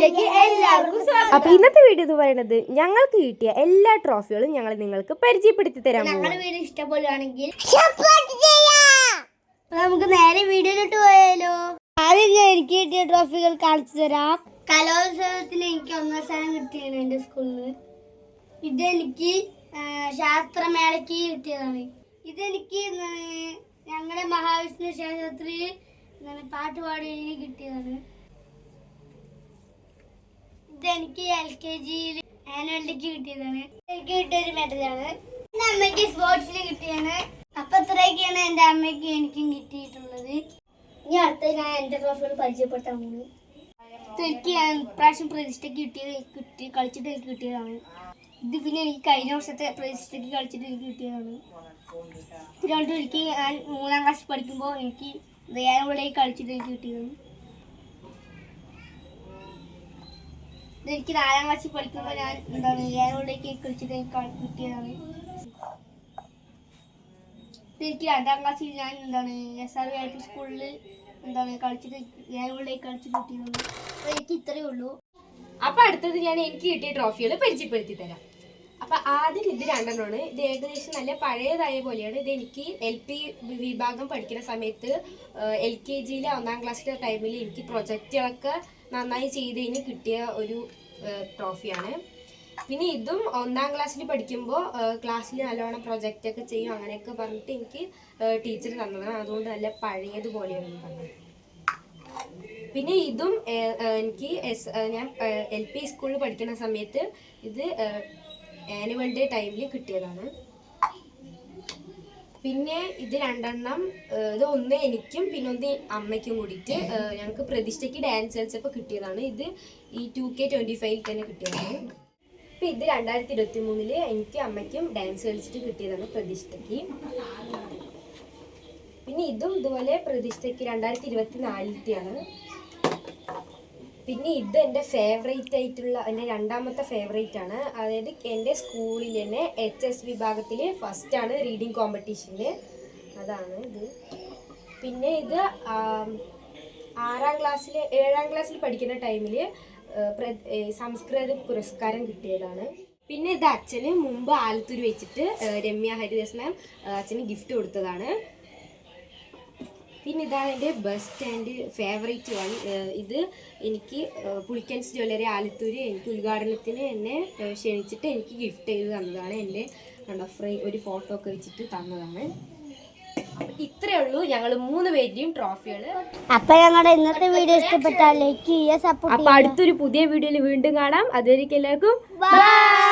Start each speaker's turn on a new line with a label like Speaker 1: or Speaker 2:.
Speaker 1: വീഡിയോയിലേക്ക് എല്ലാവർക്കും സ്വാഗതം.
Speaker 2: അപ്പൊ ഇന്നത്തെ വീഡിയോ എന്ന് പറയുന്നത് ഞങ്ങൾക്ക് കിട്ടിയ എല്ലാ ട്രോഫികളും ഞങ്ങൾ നിങ്ങൾക്ക് പരിചയപ്പെടുത്തി തരാം
Speaker 1: ഞങ്ങളുടെ വീഡിയോ ഇഷ്ടപ്പെടുകയാണെങ്കിൽ നമുക്ക് നേരെ വീഡിയോയിലോട്ട് പോയാലോ. ആദ്യം ഞാൻ എനിക്ക് കിട്ടിയ ട്രോഫികൾ കാണിച്ചു തരാം. കലോത്സവത്തിന് എനിക്ക് ഒന്നാം സ്ഥാനം കിട്ടിയാണ് എന്റെ സ്കൂളിൽ നിന്ന് ഇതെനിക്ക് ശാസ്ത്രമേളക്ക് ശാസ്ത്രമേളയ്ക്ക് കിട്ടിയതാണ്. ഇതെനിക്ക് ഞങ്ങളുടെ മഹാവിഷ്ണു ക്ഷേത്രത്തിൽ പാട്ട് പാടി കിട്ടിയതാണ്. ഇതെനിക്ക് എൽ കെ ജിയിൽ ആനുവൽ കിട്ടിയതാണ്. എനിക്ക് കിട്ടിയ ഒരു മെഡലാണ് എന്റെ അമ്മയ്ക്ക് സ്പോർട്സിൽ കിട്ടിയാണ് അപ്പൊ ഇത്രയൊക്കെയാണ് എന്റെ അമ്മയ്ക്ക് എനിക്കും കിട്ടിയിട്ടുള്ളത്. ഇനി അടുത്ത ഞാൻ എന്റെ ട്രോഫികൾ പരിചയപ്പെടുത്താൻ പോകുന്നു എനിക്ക് ഞാൻ ഇപ്രാവശ്യം പ്രതിഷ്ഠയ്ക്ക് കിട്ടിയത് കിട്ടി കളിച്ചിട്ട് എനിക്ക് കിട്ടിയതാണ്. ഇത് പിന്നെ എനിക്ക് കഴിഞ്ഞ വർഷത്തെ പ്രതിഷ്ഠയ്ക്ക് കളിച്ചിട്ട് എനിക്ക് കിട്ടിയതാണ്. അതുകൊണ്ട് എനിക്ക് ഞാൻ മൂന്നാം ക്ലാസ് പഠിക്കുമ്പോൾ എനിക്ക് ദയാനോടെ കളിച്ചിട്ട് എനിക്ക് കിട്ടിയതാണ്. എനിക്ക് നാലാം ക്ലാസ്സിൽ പഠിക്കുമ്പോൾ ഞാൻ എന്താണ് ഏഴോടേക്ക് കളിച്ചിട്ട് എനിക്ക് കിട്ടിയതാണ്. എനിക്ക് രണ്ടാം ക്ലാസ്സിൽ ഞാൻ എന്താണ് എസ് ആർ പി സ്കൂളിൽ എന്താണ് കളിച്ചിട്ട് ഏഴോടേക്ക് കളിച്ചിട്ട് കിട്ടിയതാണ്. എനിക്ക് ഇത്രയേ ഉള്ളൂ.
Speaker 2: അപ്പൊ അടുത്തത് ഞാൻ എനിക്ക് കിട്ടിയ ട്രോഫികൾ പരിചയപ്പെടുത്തി തരാം. അപ്പൊ ആദ്യം ഇത് രണ്ടെണ്ണമാണ്. ഇത് ഏകദേശം നല്ല പഴയതായ പോലെയാണ്. ഇത് എനിക്ക് എൽ പി വിഭാഗം പഠിക്കുന്ന സമയത്ത് എൽ കെ ജിയിലെ ഒന്നാം ക്ലാസ്സിലെ ടൈമിൽ എനിക്ക് പ്രൊജക്റ്റുകളൊക്കെ നന്നായി ചെയ്തതിന് കിട്ടിയ ഒരു ട്രോഫിയാണ് പിന്നെ ഇതും ഒന്നാം ക്ലാസ്സിൽ പഠിക്കുമ്പോൾ ക്ലാസ്സിൽ നല്ലോണം പ്രൊജക്റ്റൊക്കെ ചെയ്യും അങ്ങനെയൊക്കെ പറഞ്ഞിട്ട് എനിക്ക് ടീച്ചർ തന്നതാണ്. അതുകൊണ്ട് നല്ല പഴയതുപോലെയാണ് തന്നത് പിന്നെ ഇതും എനിക്ക് എസ് ഞാൻ എൽ പി സ്കൂളിൽ പഠിക്കുന്ന സമയത്ത് ഇത് ആനുവൽ ഡേ ടൈമിൽ കിട്ടിയതാണ്. പിന്നെ ഇത് രണ്ടെണ്ണം ഇത് ഒന്ന് എനിക്കും പിന്നെ ഒന്ന് അമ്മയ്ക്കും കൂടിയിട്ട് ഞങ്ങൾക്ക് പ്രതിഷ്ഠയ്ക്ക് ഡാൻസ് കളിച്ചപ്പോൾ കിട്ടിയതാണ്. ഇത് ഈ ടു കെ ട്വന്റി ഫൈവിൽ തന്നെ കിട്ടിയതാണ്. ഇപ്പം ഇത് രണ്ടായിരത്തി ഇരുപത്തി മൂന്നിൽ എനിക്ക് അമ്മയ്ക്കും ഡാൻസ് കളിച്ചിട്ട് കിട്ടിയതാണ് പ്രതിഷ്ഠയ്ക്ക്. പിന്നെ ഇതും ഇതുപോലെ പ്രതിഷ്ഠയ്ക്ക് രണ്ടായിരത്തി ഇരുപത്തി നാലിലത്തെയാണ് പിന്നെ ഇത് എന്റെ ഫേവറേറ്റ് ആയിട്ടുള്ള എന്റെ രണ്ടാമത്തെ ഫേവറേറ്റ് ആണ്. അതായത് എന്റെ സ്കൂളിൽ തന്നെ എച്ച് എസ് വിഭാഗത്തിൽ ആണ് റീഡിങ് കോമ്പറ്റീഷനിൽ അതാണ് ഇത്. പിന്നെ ഇത് ആറാം ക്ലാസ്സിൽ ഏഴാം ക്ലാസ്സിൽ പഠിക്കുന്ന ടൈമിൽ സംസ്കൃത പുരസ്കാരം കിട്ടിയതാണ്. പിന്നെ ഇത് അച്ഛന് മുമ്പ് ആലത്തൂർ വെച്ചിട്ട് രമ്യ ഹരിദാസ് മാം അച്ഛന് ഗിഫ്റ്റ് കൊടുത്തതാണ്. പിന്നെ ഇതാണ് എന്റെ ബെസ്റ്റ് ആൻഡ് ഫേവറേറ്റ് വൺ. ഇത് എനിക്ക് പുളിക്കൻസ് ജ്വല്ലറി ആലത്തൂര് എനിക്ക് ഉദ്ഘാടനത്തിന് എന്നെ ക്ഷണിച്ചിട്ട് എനിക്ക് ഗിഫ്റ്റ് ചെയ്ത് തന്നതാണ്. എന്റെ കണ്ടോ ഫ്രൈ ഒരു ഫോട്ടോ ഒക്കെ വെച്ചിട്ട് തന്നതാണ്. ഇത്രേ ഉള്ളൂ. ഞങ്ങൾ മൂന്ന് പേരുടെയും ട്രോഫികൾ
Speaker 1: അപ്പൊ ഞങ്ങളുടെ ഇന്നത്തെ വീഡിയോ ഇഷ്ടപ്പെട്ടാൽ ലൈക്ക് ചെയ്യുക സപ്പോർട്ട്
Speaker 2: അപ്പം അടുത്തൊരു പുതിയ വീഡിയോയിൽ വീണ്ടും കാണാം. അതുവരെയ്ക്ക് എല്ലാവർക്കും
Speaker 1: ബൈ